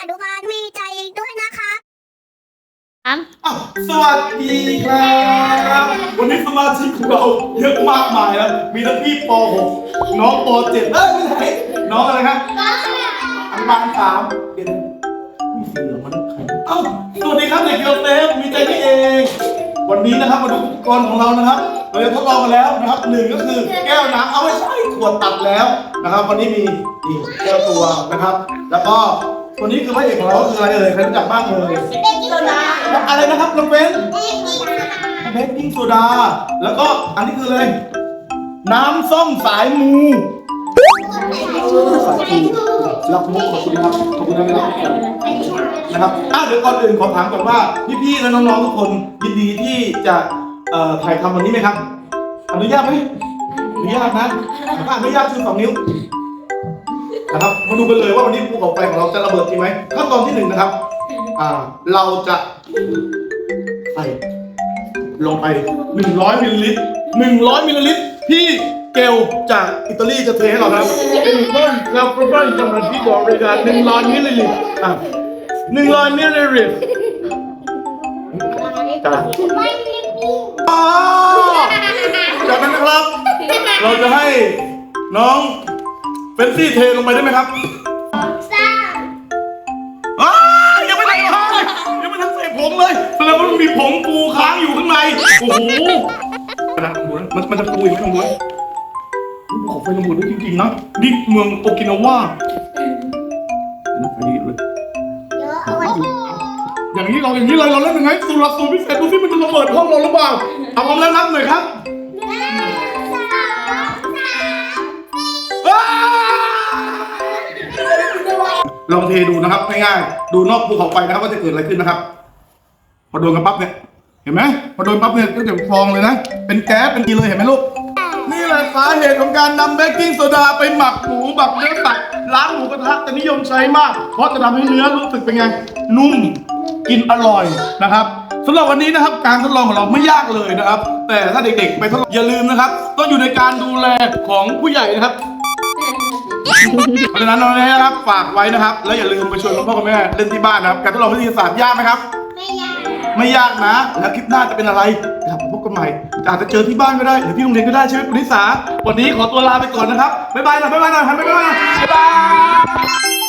อนุบาลมีใจด้วยนะคะอันอ้าวสวัสดีครับ วันนี้สมาชิกของเราเยอะมากมายแล้วมีทั้งพี่ป .6 น้องป .7 เอ้ยไม่ใช่น้องอะไรครับน้องอันบางสามเป็นมีสีเหลืองมันใครอ้าสวัสดีครับเด็กเกิลเซฟมีใจนี่เอง วันนี้นะครับมาดูอุปกรณ์ของเรานะครับเราจะทดลองกันแล้วนะครับหนึ่งก็คือแก้วน้ำเอาไว้ใช้ขวดตัดแล้วนะครับ วันนี้มีนี่แก้วตัวนะครับ แล้วก็ ตัวนี้คือพระเอกของเราคืออะไรเอ่ยใครรู้จักบ้างเอ่ยอะไรนะครับน้องเบนเบกกิ้งโซดา แล้วก็อันนี้คืออะไร น้ำส้มสายมูรับมุกขอบคุณนะครับขอบคุณนะครับนะครับอะเดี๋ยวก่อนอื่นขอถามก่อนว่าพี่ๆและน้องๆทุกคนยินดีที่จะเอ่อถ่ายทำวันนี้ไหมครับ อนุญาตไหมอนุญาตนะถ้าอนุญาตคือสองนิ้ว นะครับมาดูกันเลยว่าวันนี้ภูเขาไฟของเราจะระเบิดจริงไหมขั้นตอนที่หนึ่งนะครับอ่าเราจะใส่ลงไป 100มิลลิลิตร100มิลลิลิตรพี่เกลจากอิตาลีจะเทให้เราครับเป็นเบิ้ลแล้วก็เบิ้ลจำนวนที่บอกเลยกัน100มิลลิลิตรอะ100มิลลิลิตรจ้ะอ๋อจากนั้นนะครับ เราจะให้น้อง เฟนซี่เทลงไปได้ไหมครับอ้ายังไม่ทันทำเลยยังไม่ทันใส่ผงเลยแสดงว่ามันมีผงปูค้างอยู่ข้างใน โอ้โหนะมันมันจะปูอีกไหมลองดูนะขอไฟระเบิดด้วยจริงๆนะนี่เมืองโอกินาวาไฟดีเลยอย่างนี้เราอย่างนี้เลยเราเล่นยังไงสูตรหลักสูตรพิเศษดูสิมันจะระเบิดห้องเราหรือเปล่าเอาพร้อมแล้วนับหน่อยครับ ลองเทดูนะครับง่ายๆดูนอกภูเขาไฟนะครับว่าจะเกิดอะไรขึ้นนะครับ พอโดนกันปั๊บเนี่ยเห็นไหมพอโดนปั๊บเนี่ยก็จะฟองเลยนะ เป็นแก๊สเป็นกีเลยเห็นไหมลูกนี่แหละสาเหตุของการนำเบกกิ้งโซดาไปหมักหมูหมักเนื้อสัตว์ร้านหมูกระทะจะนิยมใช้มาก เพราะจะทำให้เนื้อรู้สึกเป็นไง นุ่มกินอร่อยนะครับสำหรับวันนี้นะครับการทดลองของเราไม่ยากเลยนะครับ แต่ถ้าเด็กๆ ไปทดลองอย่าลืมนะครับ ต้องอยู่ในการดูแลของผู้ใหญ่นะครับ เพราะฉะนั้นเราเนี่ยนะครับฝากไว้นะครับ แล้วอย่าลืมไปชวนคุณพ่อคุณแม่เล่นที่บ้านนะครับ การทดลองวิทยาศาสตร์ยากไหมครับไม่ยากนะ แล้วคลิปหน้าจะเป็นอะไรกลับมาพบกันใหม่อาจจะเจอที่บ้านก็ได้หรือที่โรงเรียนก็ได้ใช่ไหมคุณนิสาวันนี้ขอตัวลาไปก่อนนะครับบ๊ายบายหน่อยบ๊ายบายหน่อยหันไปบ๊ายบายหน่อยบ๊ายบาย